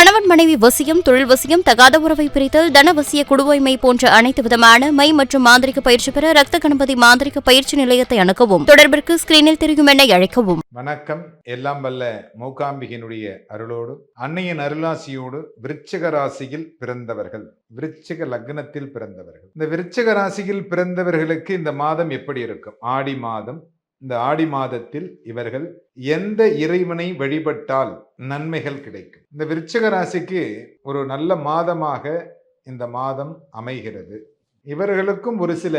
கணவன் மனைவி வசியம் தொழில் வசியம் தகாத உறவை பிரித்தல் தனவசிய குடுவைமை போன்ற அனைத்து விதமான மை மற்றும் மாந்திரிக பயிற்சி பெற ரத்த கணபதி மாந்திரிக பயிற்சி நிலையத்தை அணுகவும். தொடர்பிற்கு ஸ்கிரீனில் தெரியும் என்னை அழைக்கவும். வணக்கம். எல்லாம் வல்ல மூகாம்பிகையினுடைய அருளோடு அன்னையின் அருளாசியோடு விருச்சிக ராசியில் பிறந்தவர்கள் விருச்சிக லக்னத்தில் பிறந்தவர்கள். இந்த விருச்சிக ராசியில் பிறந்தவர்களுக்கு இந்த மாதம் எப்படி இருக்கும்? ஆடி மாதம் இந்த ஆடி மாதத்தில் இவர்கள் எந்த இறைவனை வழிபட்டால் நன்மைகள் கிடைக்கும்? இந்த விருச்சக ராசிக்கு ஒரு நல்ல மாதமாக இந்த மாதம் அமைகிறது. இவர்களுக்கும் ஒரு சில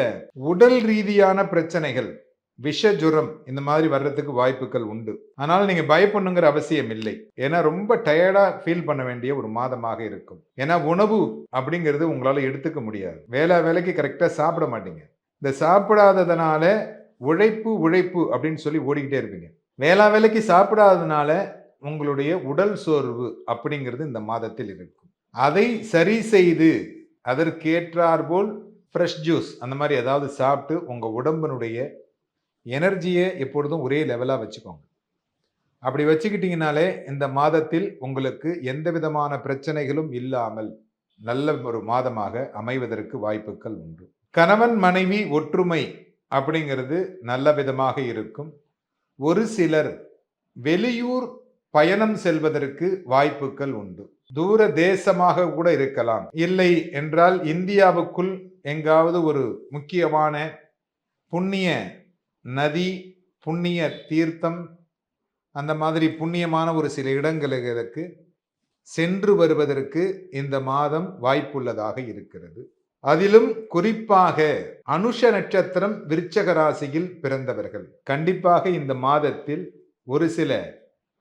உடல் ரீதியான பிரச்சனைகள் விஷஜுரம் இந்த மாதிரி வர்றதுக்கு வாய்ப்புகள் உண்டு. ஆனால் நீங்க பயப்படணுங்கிற அவசியம் இல்லை. ஏன்னா ரொம்ப டயர்டா ஃபீல் பண்ண வேண்டிய ஒரு மாதமாக இருக்கும். ஏன்னா உணவு அப்படிங்கிறது உங்களால எடுத்துக்க முடியாது. வேலை வேலைக்கு கரெக்டா சாப்பிட மாட்டீங்க. இந்த சாப்பிடாததுனால உழைப்பு உழைப்பு அப்படின்னு சொல்லி ஓடிக்கிட்டே இருப்பீங்க. வேளா வேலைக்கு சாப்பிடாததுனால உங்களுடைய உடல் சோர்வு அப்படிங்கிறது இந்த மாதத்தில் இருக்கும். அதை சரி செய்து அதற்கேற்றாற்போல் ஃப்ரெஷ் ஜூஸ் அந்த மாதிரி ஏதாவது சாப்பிட்டு உங்கள் உடம்பினுடைய எனர்ஜியை எப்பொழுதும் ஒரே லெவலாக வச்சுக்கோங்க. அப்படி வச்சுக்கிட்டிங்கனாலே இந்த மாதத்தில் உங்களுக்கு எந்த விதமான பிரச்சனைகளும் இல்லாமல் நல்ல ஒரு மாதமாக அமைவதற்கு வாய்ப்புகள் உண்டு. கணவன் மனைவி ஒற்றுமை அப்படிங்கிறது நல்ல விதமாக இருக்கும். ஒரு சிலர் வெளியூர் பயணம் செல்வதற்கு வாய்ப்புகள் உண்டு. தூர தேசமாக கூட இருக்கலாம். இல்லை என்றால் இந்தியாவுக்குள் எங்காவது ஒரு முக்கியமான புண்ணிய நதி புண்ணிய தீர்த்தம் அந்த மாதிரி புண்ணியமான ஒரு சில இடங்களுக்கு சென்று வருவதற்கு இந்த மாதம் வாய்ப்புள்ளதாக இருக்கிறது. அதிலும் குறிப்பாக அனுஷ நட்சத்திரம் விருச்சக ராசியில் பிறந்தவர்கள். கண்டிப்பாக இந்த மாதத்தில் ஒரு சில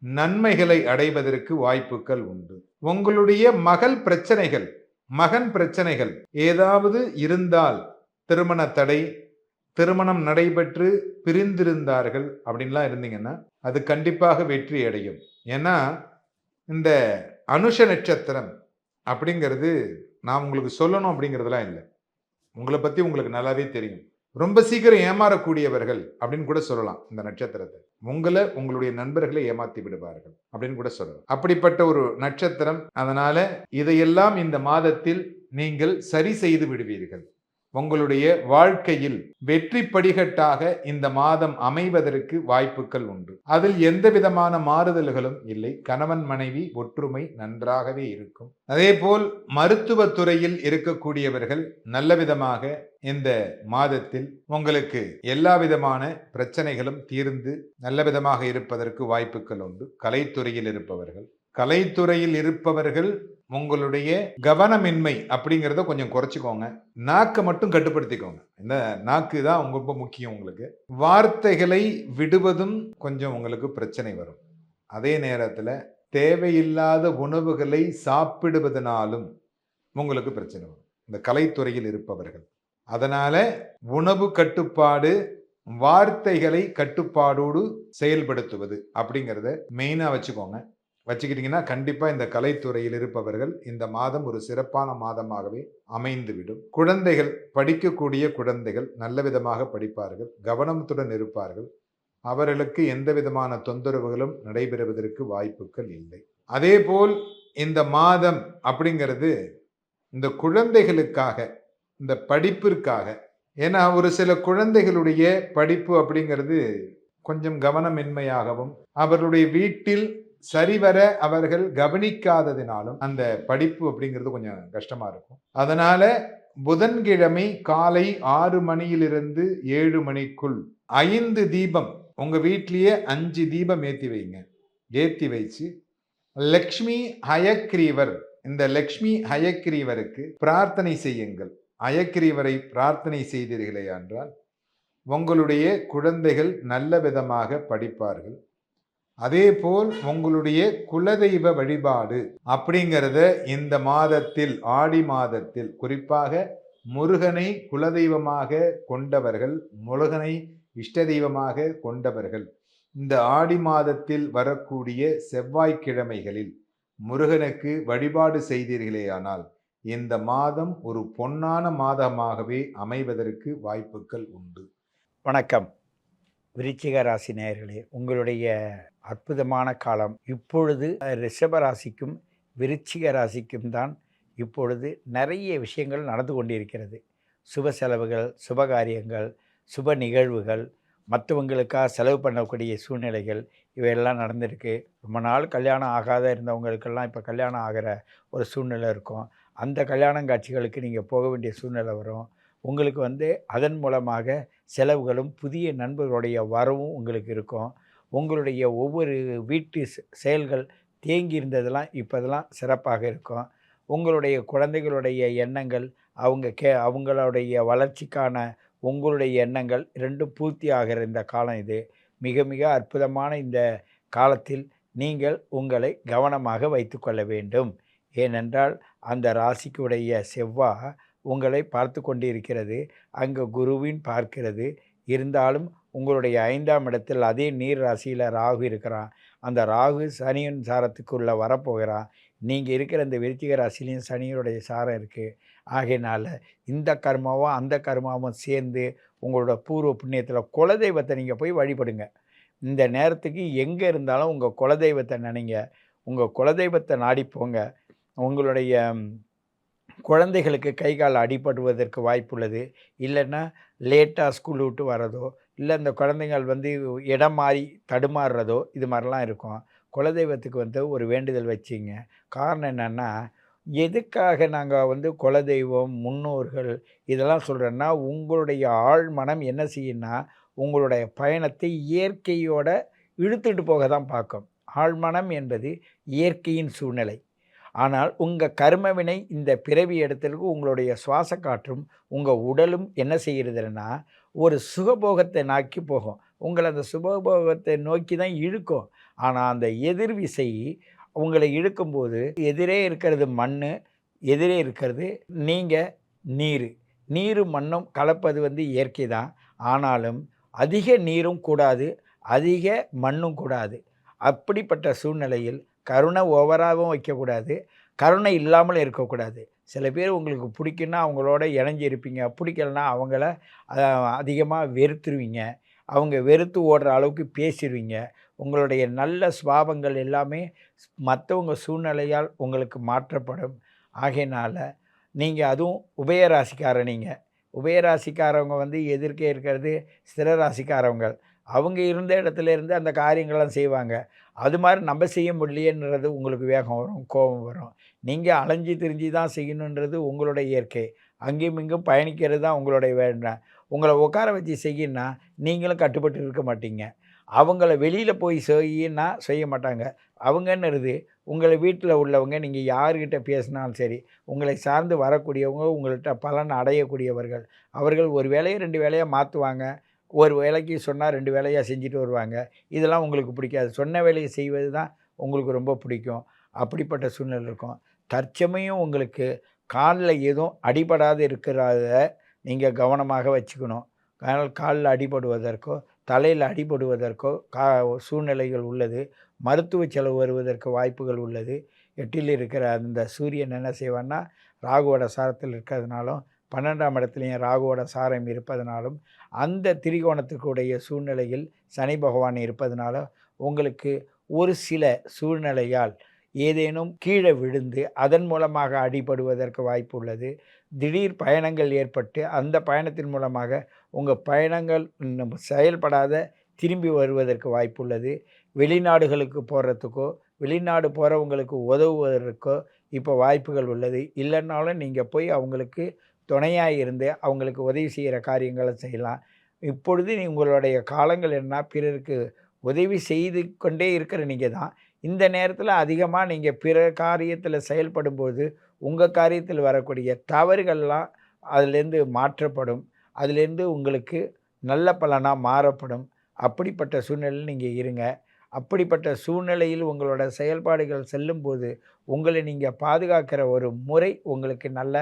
நன்மைகளை அடைவதற்கு வாய்ப்புகள் உண்டு. உங்களுடைய மகள் பிரச்சனைகள் மகன் பிரச்சனைகள் ஏதாவது இருந்தால் திருமண தடை திருமணம் நடைபெற்று பிரிந்திருந்தார்கள் அப்படின்லாம் இருந்தீங்கன்னா அது கண்டிப்பாக வெற்றி அடையும். ஏன்னா இந்த அனுஷ நட்சத்திரம் அப்படிங்கிறது நான் உங்களுக்கு சொல்லணும் அப்படிங்கிறதுலாம் இல்லை. உங்களை பற்றி உங்களுக்கு நல்லாவே தெரியும். ரொம்ப சீக்கிரம் ஏமாறக்கூடியவர்கள் அப்படின்னு கூட சொல்லலாம் இந்த நட்சத்திரத்தை. உங்களை உங்களுடைய நண்பர்களை ஏமாத்தி விடுவார்கள் அப்படின்னு கூட சொல்லலாம். அப்படிப்பட்ட ஒரு நட்சத்திரம். அதனால இதையெல்லாம் இந்த மாதத்தில் நீங்கள் சரி செய்து விடுவீர்கள். உங்களுடைய வாழ்க்கையில் வெற்றி படிகட்டாக இந்த மாதம் அமைவதற்கு வாய்ப்புகள் உண்டு. அதில் எந்த விதமான மாறுதல்களும் இல்லை. கணவன் மனைவி ஒற்றுமை நன்றாகவே இருக்கும். அதே போல் மருத்துவ துறையில் இருக்கக்கூடியவர்கள் நல்ல விதமாக இந்த மாதத்தில் உங்களுக்கு எல்லா விதமான பிரச்சனைகளும் தீர்ந்து நல்ல விதமாக இருப்பதற்கு வாய்ப்புகள் உண்டு. கலைத்துறையில் இருப்பவர்கள் கலைத்துறையில் இருப்பவர்கள் உங்களுடைய கவனமின்மை அப்படிங்கிறத கொஞ்சம் குறைச்சிக்கோங்க. நாக்கை மட்டும் கட்டுப்படுத்திக்கோங்க. இந்த நாக்கு தான் உங்க ரொம்ப முக்கியம் உங்களுக்கு. வார்த்தைகளை விடுவதும் கொஞ்சம் உங்களுக்கு பிரச்சனை வரும். அதே நேரத்தில் தேவையில்லாத உணவுகளை சாப்பிடுவதனாலும் உங்களுக்கு பிரச்சனை வரும். இந்த கலைத்துறையில் இருப்பவர்கள். அதனால உணவு கட்டுப்பாடு வார்த்தைகளை கட்டுப்பாடோடு செயல்படுத்துவது அப்படிங்கிறத மெயினாக வச்சுக்கோங்க. வச்சுக்கிட்டிங்கன்னா கண்டிப்பாக இந்த கலைத்துறையில் இருப்பவர்கள் இந்த மாதம் ஒரு சிறப்பான மாதமாகவே அமைந்துவிடும். குழந்தைகள் படிக்கக்கூடிய குழந்தைகள் நல்ல விதமாக படிப்பார்கள் கவனத்துடன் இருப்பார்கள். அவர்களுக்கு எந்த விதமான தொந்தரவுகளும் நடைபெறுவதற்கு வாய்ப்புகள் இல்லை. அதே போல் இந்த மாதம் அப்படிங்கிறது இந்த குழந்தைகளுக்காக இந்த படிப்பிற்காக ஏன்னா ஒரு சில குழந்தைகளுடைய படிப்பு அப்படிங்கிறது கொஞ்சம் கவனமின்மையாகவும் அவர்களுடைய வீட்டில் சரிவர அவர்கள் கவனிக்காததினாலும் அந்த படிப்பு அப்படிங்கிறது கொஞ்சம் கஷ்டமா இருக்கும். அதனால புதன்கிழமை காலை ஆறு மணியிலிருந்து ஏழு மணிக்குள் ஐந்து தீபம் உங்க வீட்லயே அஞ்சு தீபம் ஏத்தி வைங்க. ஏத்தி வச்சு லக்ஷ்மி ஹயக்ரீவர் இந்த லக்ஷ்மி ஹயக்ரீவருக்கு பிரார்த்தனை செய்யுங்கள். அயக்ரீவரை பிரார்த்தனை செய்தீர்களே என்றால் உங்களுடைய குழந்தைகள் நல்ல விதமாக படிப்பார்கள். அதே போல் உங்களுடைய குலதெய்வ வழிபாடு அப்படிங்கிறத இந்த மாதத்தில் ஆடி மாதத்தில் குறிப்பாக முருகனை குலதெய்வமாக கொண்டவர்கள் முருகனை இஷ்ட தெய்வமாக கொண்டவர்கள். இந்த ஆடி மாதத்தில் வரக்கூடிய செவ்வாய்க்கிழமைகளில் முருகனுக்கு வழிபாடு செய்தீர்களேயானால் இந்த மாதம் ஒரு பொன்னான மாதமாகவே அமைவதற்கு வாய்ப்புகள் உண்டு. வணக்கம். விருச்சிக ராசி நேயர்களே உங்களுடைய அற்புதமான காலம். இப்பொழுது ரிஷபராசிக்கும் விருச்சிக ராசிக்கும் தான் இப்பொழுது நிறைய விஷயங்கள் நடந்து கொண்டிருக்கிறது. சுப செலவுகள் சுபகாரியங்கள் சுப நிகழ்வுகள் மற்றவங்களுக்காக செலவு பண்ணக்கூடிய சூழ்நிலைகள் இவையெல்லாம் நடந்திருக்கு. ரொம்ப நாள் கல்யாணம் ஆகாத இருந்தவங்களுக்கெல்லாம் இப்போ கல்யாணம் ஆகிற ஒரு சூழ்நிலை இருக்கும். அந்த கல்யாணம் காட்சிகளுக்கு நீங்கள் போக வேண்டிய சூழ்நிலை வரும். உங்களுக்கு வந்து அதன் மூலமாக செலவுகளும் புதிய நண்பர்களுடைய வரவும் உங்களுக்கு இருக்கும். உங்களுடைய ஒவ்வொரு வீட்டு செ- செயல்கள் தேங்கி இருந்ததெல்லாம் இப்போதெல்லாம் சிறப்பாக இருக்கும். உங்களுடைய குழந்தைகளுடைய எண்ணங்கள் அவங்க கே அவங்களுடைய வளர்ச்சிக்கான உங்களுடைய எண்ணங்கள் ரெண்டும் பூர்த்தி ஆகிற இந்த காலம் இது. மிக மிக அற்புதமான இந்த காலத்தில் நீங்கள் உங்களை கவனமாக வைத்துக்கொள்ள வேண்டும். ஏனென்றால் அந்த ராசிக்குடைய செவ்வாய் உங்களை பார்த்து கொண்டிருக்கிறது. அங்கே குருவின் பார்க்கிறது. இருந்தாலும் உங்களுடைய ஐந்தாம் இடத்தில் அதே நீர் ராசியில் ராகு இருக்கிறான். அந்த ராகு சனியின் சாரத்துக்குள்ளே வரப்போகிறான். நீங்கள் இருக்கிற இந்த விருச்சிக ராசிலையும் சனியுடைய சாரம் இருக்குது ஆகையினால இந்த கர்மாவும் அந்த கர்மாவும் சேர்ந்து உங்களோட பூர்வ புண்ணியத்தில் குலதெய்வத்தை நீங்கள் போய் வழிபடுங்க. இந்த நேரத்துக்கு எங்கே இருந்தாலும் உங்கள் குலதெய்வத்தை நினைங்க. உங்கள் குலதெய்வத்தை நாடி போங்க. உங்களுடைய குழந்தைகளுக்கு கை கால் அடிபடுவதற்கு வாய்ப்புள்ளது. இல்லைன்னா லேட்டாக ஸ்கூல் விட்டு வரதோ இல்லை இந்த குழந்தைகள் வந்து இடம் மாறி தடுமாறுறதோ இது மாதிரிலாம் இருக்கும். குலதெய்வத்துக்கு வந்து ஒரு வேண்டுதல் வச்சிங்க. காரணம் என்னென்னா எதுக்காக நாங்கள் வந்து குலதெய்வம் முன்னோர்கள் இதெல்லாம் சொல்கிறேன்னா உங்களுடைய ஆழ் மனம் என்ன செய்யும்னா உங்களுடைய பயணத்தை இயற்கையோட இழுத்துட்டு போக தான் பார்க்கும் ஆழ்மனம் என்பது இயற்கையின் சூழ்நிலை. ஆனால் உங்கள் கர்மவினை இந்த பிறவி இடத்திற்கு உங்களுடைய சுவாச காற்றும் உங்கள் உடலும் என்ன செய்கிறதுன்னா ஒரு சுகபோகத்தை நாக்கி போகும். உங்களை அந்த சுகபோகத்தை நோக்கி தான் இழுக்கும். ஆனால் அந்த எதிர்விசை உங்களை இழுக்கும்போது எதிரே இருக்கிறது மண் எதிரே இருக்கிறது நீங்கள் நீர். நீரும் மண்ணும் கலப்பது வந்து இயற்கை தான். ஆனாலும் அதிக நீரும் கூடாது அதிக மண்ணும் கூடாது. அப்படிப்பட்ட சூழ்நிலையில் கருணை ஓவராகவும் வைக்கக்கூடாது. கருணை இல்லாமல் இருக்கக்கூடாது. சில பேர் உங்களுக்கு பிடிக்குன்னா அவங்களோட இணைஞ்சு இருப்பீங்க. பிடிக்கலனா அவங்கள அதிகமாக வெறுத்துருவீங்க. அவங்க வெறுத்து ஓடுற அளவுக்கு பேசிடுவீங்க உங்களுடைய நல்ல சுபாவங்கள் எல்லாமே மற்றவங்க சூழ்நிலையால் உங்களுக்கு மாற்றப்படும். ஆகையினால் நீங்கள் அதுவும் உபயராசிக்கார நீங்கள் உபயராசிக்காரவங்க வந்து எதிர்க்க இருக்கிறது ஸ்திரராசிக்காரவங்கள் அவங்க இருந்த இடத்துல இருந்து அந்த காரியங்கள்லாம் செய்வாங்க. அது மாதிரி நம்ம செய்ய முடியலையேன்றது உங்களுக்கு வேகம் வரும் கோபம் வரும். நீங்கள் அலைஞ்சு திரிஞ்சு தான் செய்யணுன்றது உங்களுடைய இயற்கை. அங்கேயும் இங்கும் பயணிக்கிறது தான் உங்களுடைய வேண்டாம் உங்களை உட்கார வச்சு செய்யினா நீங்களும் கட்டுப்பட்டு இருக்க மாட்டீங்க. அவங்கள வெளியில் போய் செய்யினா செய்ய மாட்டாங்க. அவங்கன்னுறது உங்களை வீட்டில் உள்ளவங்க நீங்கள் யார்கிட்ட பேசினாலும் சரி உங்களை சார்ந்து வரக்கூடியவங்க உங்கள்கிட்ட பலன் அடையக்கூடியவர்கள். அவர்கள் ஒரு வேலையை ரெண்டு வேலையாக மாற்றுவாங்க ஒரு வேலைக்கு சொன்னால் ரெண்டு வேலையாக செஞ்சுட்டு வருவாங்க. இதெல்லாம் உங்களுக்கு பிடிக்காது. சொன்ன வேலையை செய்வது தான் உங்களுக்கு ரொம்ப பிடிக்கும். அப்படிப்பட்ட சூழ்நிலை இருக்கும். தற்சமயம் உங்களுக்கு காலில் எதுவும் அடிபடாது இருக்கிறத நீங்கள் கவனமாக வச்சுக்கணும். அதனால் காலில் அடிபடுவதற்கோ தலையில் அடிபடுவதற்கோ கா சூழ்நிலைகள் உள்ளது. மருத்துவ செலவு வருவதற்கு வாய்ப்புகள் உள்ளது. எட்டில் இருக்கிற அந்த சூரியன் என்ன செய்வான்னா ராகுவோட சாரத்தில் இருக்கிறதுனாலும் பன்னெண்டாம் இடத்துலையும் ராகுவோட சாரம் இருப்பதனாலும் அந்த திரிகோணத்துக்குடைய சூழ்நிலையில் சனி பகவான் இருப்பதனால உங்களுக்கு ஒரு சில சூழ்நிலையால் ஏதேனும் கீழே விழுந்து அதன் மூலமாக அடிபடுவதற்கு வாய்ப்பு உள்ளது. திடீர் பயணங்கள் ஏற்பட்டு அந்த பயணத்தின் மூலமாக உங்கள் பயணங்கள் இன்னும் செயல்படாத திரும்பி வருவதற்கு வாய்ப்புள்ளது வெளிநாடுகளுக்கு போகிறதுக்கோ வெளிநாடு போகிறவங்களுக்கு உதவுவதற்கோ இப்போ வாய்ப்புகள் உள்ளது. இல்லைன்னாலும் நீங்கள் போய் அவங்களுக்கு துணையாக இருந்து அவங்களுக்கு உதவி செய்கிற காரியங்களை செய்யலாம். இப்பொழுது நீ உங்களுடைய காலங்கள் என்ன பிறருக்கு உதவி செய்து கொண்டே இருக்கிற நீங்கள் தான். இந்த நேரத்தில் அதிகமாக நீங்கள் பிற காரியத்தில் செயல்படும்போது உங்கள் காரியத்தில் வரக்கூடிய தவறுகள்லாம் அதுலேருந்து மாற்றப்படும். அதுலேருந்து உங்களுக்கு நல்ல பலனாக மாறப்படும். அப்படிப்பட்ட சூழ்நிலையில் நீங்கள் இருங்க. அப்படிப்பட்ட சூழ்நிலையில் உங்களோட செயல்பாடுகள் செல்லும்போது உங்களை நீங்கள் பாதுகாக்கிற ஒரு முறை உங்களுக்கு நல்ல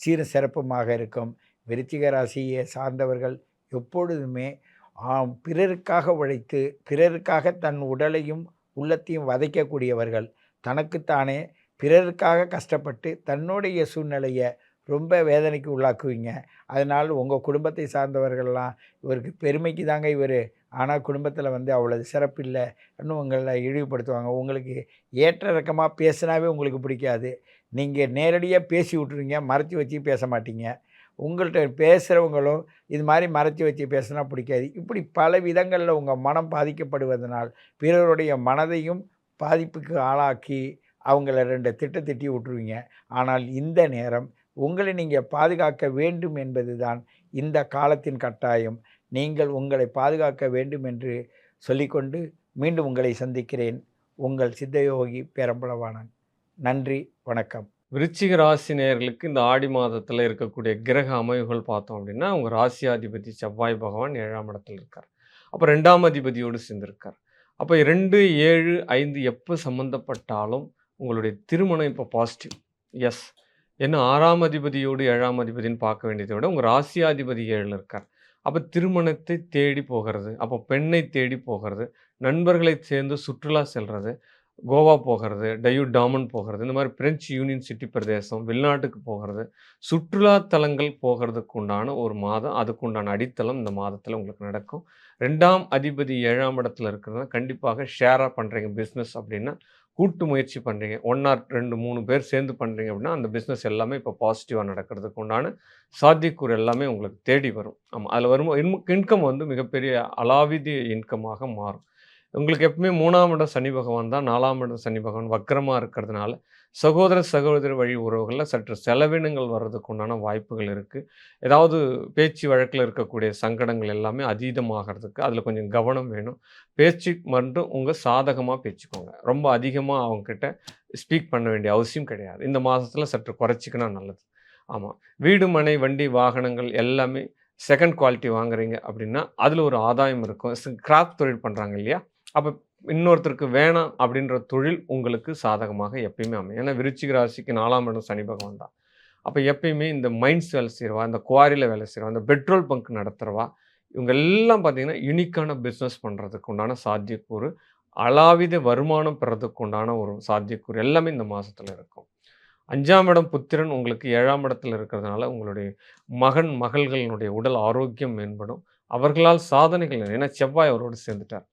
சீர சிறப்புமாக இருக்கும். விருச்சிக ராசியை சார்ந்தவர்கள் எப்பொழுதுமே பிறருக்காக உழைத்து பிறருக்காக தன் உடலையும் உள்ளத்தையும் வதைக்கக்கூடியவர்கள். தனக்குத்தானே பிறருக்காக கஷ்டப்பட்டு தன்னுடைய சூழ்நிலையை ரொம்ப வேதனைக்கு உள்ளாக்குவீங்க. அதனால் உங்கள் குடும்பத்தை சார்ந்தவர்கள்லாம் இவருக்கு பெருமைக்கு தாங்க இவர். ஆனால் குடும்பத்தில் வந்து அவ்வளவு சிறப்பு இல்லை இன்னும் உங்களை இழிவுபடுத்துவாங்க. உங்களுக்கு ஏற்ற இறக்கமாக பேசினாவே உங்களுக்கு பிடிக்காது. நீங்கள் நேரடியாக பேசி விட்ருவீங்க மறைச்சி வச்சு பேச மாட்டீங்க. உங்கள்கிட்ட பேசுகிறவங்களும் இது மாதிரி மறைச்சி வச்சு பேசினா பிடிக்காது. இப்படி பல விதங்களில் உங்கள் மனம் பாதிக்கப்படுவதனால் பிறருடைய மனதையும் பாதிப்புக்கு ஆளாக்கி அவங்கள ரெண்டு திட்ட திட்டி விட்ருவீங்க ஆனால் இந்த நேரம் உங்களை நீங்கள் பாதுகாக்க வேண்டும் என்பது தான் இந்த காலத்தின் கட்டாயம். நீங்கள் உங்களை பாதுகாக்க வேண்டும் என்று சொல்லிக்கொண்டு மீண்டும் உங்களை சந்திக்கிறேன். உங்கள் சித்தயோகி பேரம்பளவாணன் நன்றி வணக்கம். விருச்சிக ராசி நேயர்களுக்கு இந்த ஆடி மாதத்தில் இருக்கக்கூடிய கிரக அமைவுகள் பார்த்தோம் அப்படின்னா அவங்க ராசியாதிபதி செவ்வாய் பகவான் ஏழாம் இடத்துல இருக்கார். அப்போ ரெண்டாம் அதிபதியோடு சேர்ந்திருக்கார். அப்போ ரெண்டு ஏழு ஐந்து எப்போ சம்மந்தப்பட்டாலும் உங்களுடைய திருமணம் இப்போ பாசிட்டிவ் எஸ் என்ன ஆறாம் அதிபதியோடு ஏழாம் அதிபதின்னு பார்க்க வேண்டியதை விட உங்கள் ராசியாதிபதி ஏழில் இருக்கார். அப்போ திருமணத்தை தேடி போகிறது அப்போ பெண்ணை தேடி போகிறது நண்பர்களை சேர்ந்து சுற்றுலா செல்கிறது கோவா போகிறது டயூ டாமன் போகிறது இந்த மாதிரி பிரெஞ்சு யூனியன் சிட்டி பிரதேசம் வெளிநாட்டுக்கு போகிறது சுற்றுலா தலங்கள் போகிறதுக்கு உண்டான ஒரு மாதம் அதுக்குண்டான அடித்தளம் இந்த மாதத்தில் உங்களுக்கு நடக்கும். ரெண்டாம் அதிபதி ஏழாம் இடத்துல இருக்கிறதா கண்டிப்பாக ஷேராக பண்ணுறீங்க பிஸ்னஸ் அப்படின்னா கூட்டு முயற்சி பண்ணுறீங்க ஒன் ஆர் ரெண்டு மூணு பேர் சேர்ந்து பண்ணுறீங்க அப்படின்னா அந்த பிஸ்னஸ் எல்லாமே இப்போ பாசிட்டிவாக நடக்கிறதுக்கு உண்டான சாத்தியக்கூறு எல்லாமே உங்களுக்கு தேடி வரும். ஆமாம் அதில் வரும் இன்கம் வந்து மிகப்பெரிய அலாவிதி இன்கமாக மாறும். உங்களுக்கு எப்பவுமே மூணாம் இடம் சனி பகவான் தான் நாலாம் இடம் சனி பகவான் வக்கரமாக இருக்கிறதுனால சகோதர சகோதர வழி உறவுகளில் சற்று செலவினங்கள் வர்றதுக்கு உண்டான வாய்ப்புகள் இருக்குது ஏதாவது பேச்சு வழக்கில் இருக்கக்கூடிய சங்கடங்கள் எல்லாமே அதீதமாகிறதுக்கு அதில் கொஞ்சம் கவனம் வேணும். பேச்சு மட்டும் உங்கள் சாதகமாக பேச்சுக்கோங்க. ரொம்ப அதிகமாக அவங்கக்கிட்ட ஸ்பீக் பண்ண வேண்டிய அவசியம் கிடையாது. இந்த மாதத்தில் சற்று குறைச்சிக்கினா நல்லது. ஆமாம் வீடு மனை வண்டி வாகனங்கள் எல்லாமே செகண்ட் குவாலிட்டி வாங்குறீங்க அப்படின்னா அதில் ஒரு ஆதாயம் இருக்கும். கிராஃப்ட் தொழில் பண்ணுறாங்க இல்லையா? அப்போ இன்னொருத்தருக்கு வேணாம் அப்படின்ற தொழில் உங்களுக்கு சாதகமாக எப்பயுமே அமையும். ஏன்னா விருச்சிக ராசிக்கு நாலாம் இடம் சனி பகவான் தான். அப்போ எப்பயுமே இந்த மைண்ட்ஸ் வேலை செய்கிறவா இந்த குவாரியில் வேலை செய்கிறவா இந்த பெட்ரோல் பங்க் நடத்துகிறவா இவங்க எல்லாம் பார்த்தீங்கன்னா யூனிக்கான பிஸ்னஸ் பண்ணுறதுக்கு உண்டான சாத்தியக்கூறு அளாவித வருமானம் பெறதுக்கு உண்டான ஒரு சாத்தியக்கூறு எல்லாமே இந்த மாதத்தில் இருக்கும். அஞ்சாம் இடம் புத்திரன் உங்களுக்கு ஏழாம் இடத்துல இருக்கிறதுனால உங்களுடைய மகன் மகள்களினுடைய உடல் ஆரோக்கியம் மேம்படும். அவர்களால் சாதனைகள் ஏன்னா செவ்வாய் அவரோடு சேர்ந்துட்டார்.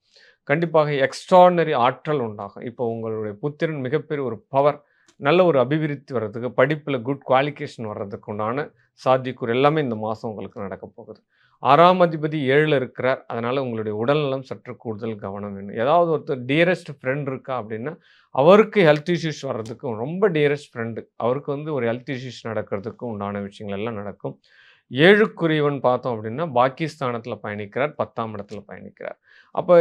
கண்டிப்பாக எக்ஸ்ட்ராடனரி ஆற்றல் உண்டாகும். இப்போ உங்களுடைய புத்திரன் மிகப்பெரிய ஒரு பவர் நல்ல ஒரு அபிவிருத்தி வர்றதுக்கு படிப்பில் குட் குவாலிஃபிகேஷன் வர்றதுக்கு உண்டான சாத்தியக்கூறு எல்லாமே இந்த மாதம் உங்களுக்கு நடக்க போகுது. ஆறாம் அதிபதி ஏழில் இருக்கிறார். அதனால் உங்களுடைய உடல்நலம் சற்று கூடுதல் கவனம் வேணும். ஏதாவது ஒருத்தர் டியரஸ்ட் ஃப்ரெண்ட் இருக்கா அப்படின்னா அவருக்கு ஹெல்த் இஷ்யூஸ் வர்றதுக்கும் ரொம்ப டியரஸ்ட் ஃப்ரெண்டு அவருக்கு வந்து ஒரு ஹெல்த் இஷ்யூஸ் நடக்கிறதுக்கும் உண்டான விஷயங்கள் எல்லாம் நடக்கும். ஏழுக்குரியவன் பார்த்தோம் அப்படின்னா பாகிஸ்தானத்தில் பயணிக்கிறார் பத்தாம் இடத்துல பயணிக்கிறார். அப்போ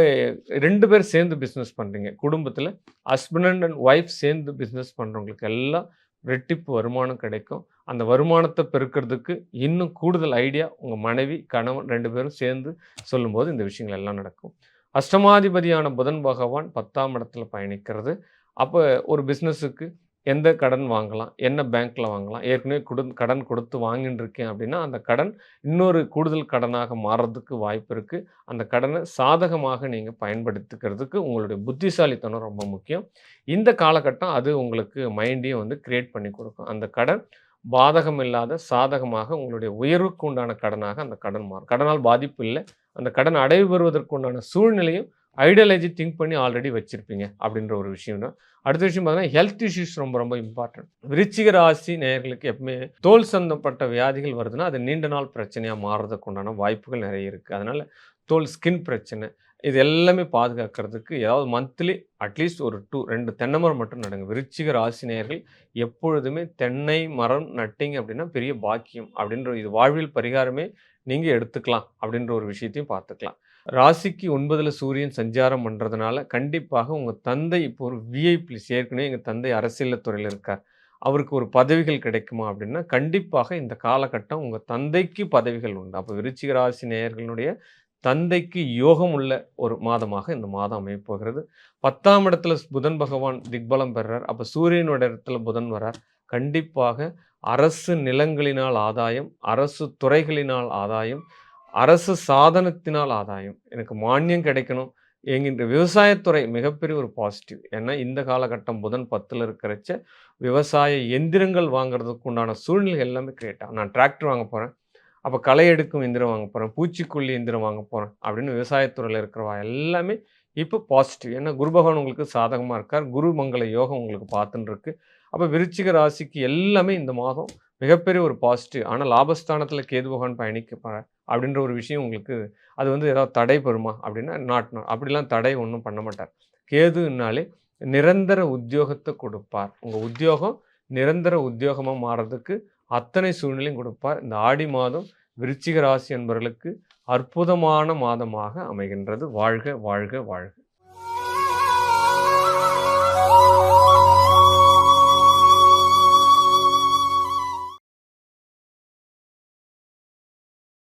ரெண்டு பேர் சேர்ந்து பிஸ்னஸ் பண்ணுறீங்க குடும்பத்தில் ஹஸ்பண்ட் அண்ட் ஒய்ஃப் சேர்ந்து பிஸ்னஸ் பண்ணுறவங்களுக்கு எல்லாம் ரெட்டிப்பு வருமானம் கிடைக்கும். அந்த வருமானத்தை பெருக்கிறதுக்கு இன்னும் கூடுதல் ஐடியா உங்கள் மனைவி கணவன் ரெண்டு பேரும் சேர்ந்து சொல்லும்போது இந்த விஷயங்கள் எல்லாம் நடக்கும். அஷ்டமாதிபதியான புதன் பகவான் பத்தாம் இடத்துல பயணிக்கிறது. அப்போ ஒரு பிஸ்னஸுக்கு எந்த கடன் வாங்கலாம்? என்ன பேங்க்கில் வாங்கலாம்? ஏற்கனவே கொடு கடன் கொடுத்து வாங்கிட்டு இருக்கேன் அப்படின்னா அந்த கடன் இன்னொரு கூடுதல் கடனாக மாறுறதுக்கு வாய்ப்பு இருக்குது அந்த கடனை சாதகமாக நீங்கள் பயன்படுத்திக்கிறதுக்கு உங்களுடைய புத்திசாலித்தனம் ரொம்ப முக்கியம். இந்த காலகட்டம் அது உங்களுக்கு மைண்டையும் வந்து கிரியேட் பண்ணி கொடுக்கும். அந்த கடன் பாதகம் இல்லாத சாதகமாக உங்களுடைய உயர்வுக்கு உண்டான கடனாக அந்த கடன் மாறும். கடனால் பாதிப்பு இல்லை. அந்த கடன் அடைவு பெறுவதற்கு உண்டான சூழ்நிலையும் ஐடியாலஜி திங்க் பண்ணி ஆல்ரெடி வச்சுருப்பீங்க அப்படின்ற ஒரு விஷயம் தான் அடுத்த விஷயம் பார்த்தீங்கன்னா ஹெல்த் இஷ்யூஸ் ரொம்ப ரொம்ப இம்பார்ட்டன்ட் விருச்சிக ராசி நேயர்களுக்கு எப்பவுமே தோல் சம்மந்தப்பட்ட வியாதிகள் வருதுன்னா அது நீண்ட நாள் பிரச்சனையாக மாறுறதுக்கு உண்டான வாய்ப்புகள் நிறைய இருக்குது அதனால் தோல் ஸ்கின் பிரச்சனை இது எல்லாமே பாதுகாக்கிறதுக்கு ஏதாவது மந்த்லி அட்லீஸ்ட் ஒரு டூ ரெண்டு தென்னை மரம் மட்டும் நடுங்க. விருச்சிக ராசினியர்கள் எப்பொழுதுமே தென்னை மரம் நட்டிங்க அப்படின்னா பெரிய பாக்கியம் அப்படின்ற இது வாழ்வில் பரிகாரமே நீங்கள் எடுத்துக்கலாம் அப்படின்ற ஒரு விஷயத்தையும் பார்த்துக்கலாம். ராசிக்கு ஒன்பதில் சூரியன் சஞ்சாரம் பண்ணுறதுனால கண்டிப்பாக உங்கள் தந்தை இப்போ ஒரு விஐபி ஏற்கனவே எங்கள் தந்தை அரசியல் துறையில் இருக்கார். அவருக்கு ஒரு பதவிகள் கிடைக்குமா அப்படின்னா கண்டிப்பாக இந்த காலகட்டம் உங்கள் தந்தைக்கு பதவிகள் உண்டு. அப்போ விருச்சிக ராசி நேயர்களுடைய தந்தைக்கு யோகம் உள்ள ஒரு மாதமாக இந்த மாதம் அமையப்போகிறது பத்தாம் இடத்துல புதன் பகவான் திக்பலம் பெறார். அப்போ சூரியனோட இடத்துல புதன் வரார். கண்டிப்பாக அரசு நிலங்களினால் ஆதாயம் அரசு துறைகளினால் ஆதாயம் அரசு சாதனத்தினால் ஆதாயம். எனக்கு மானியம் கிடைக்கணும். என்கின்ற விவசாயத்துறை மிகப்பெரிய ஒரு பாசிட்டிவ் ஏன்னா இந்த காலகட்டம் புதன் பத்தில் இருக்கிறச்ச விவசாய எந்திரங்கள் வாங்குறதுக்கு உண்டான சூழ்நிலை எல்லாமே கிரியேட் ஆகும் நான் டிராக்டர் வாங்க போகிறேன் அப்போ களை எடுக்கும் எந்திரம் வாங்க போகிறேன் பூச்சிக்கொல்லி எந்திரம் வாங்க போகிறேன் அப்படின்னு விவசாயத்துறையில் இருக்கிறவா எல்லாமே இப்போ பாசிட்டிவ் ஏன்னா குரு பகவான் உங்களுக்கு சாதகமாக இருக்கார். குரு மங்கள யோகம் உங்களுக்கு பார்த்துன்னு இருக்கு அப்போ விருச்சிக ராசிக்கு எல்லாமே இந்த மாதம் மிகப்பெரிய ஒரு பாசிட்டிவ் ஆனால் லாபஸ்தானத்தில் கேது பகவான் பயணிக்க போகிறேன் அப்படின்ற ஒரு விஷயம் உங்களுக்கு அது வந்து ஏதாவது தடை பெறுமா அப்படின்னா நாட் அப்படிலாம் தடை ஒன்றும் பண்ண மாட்டார். கேதுனாலே நிரந்தர உத்தியோகத்தை கொடுப்பார். உங்கள் உத்தியோகம் நிரந்தர உத்தியோகமாக மாறதுக்கு அத்தனை சூழ்நிலையும் கொடுப்பார். இந்த ஆடி மாதம் விருச்சிக ராசி என்பவர்களுக்கு அற்புதமான மாதமாக அமைகின்றது. வாழ்க வாழ்க வாழ்க.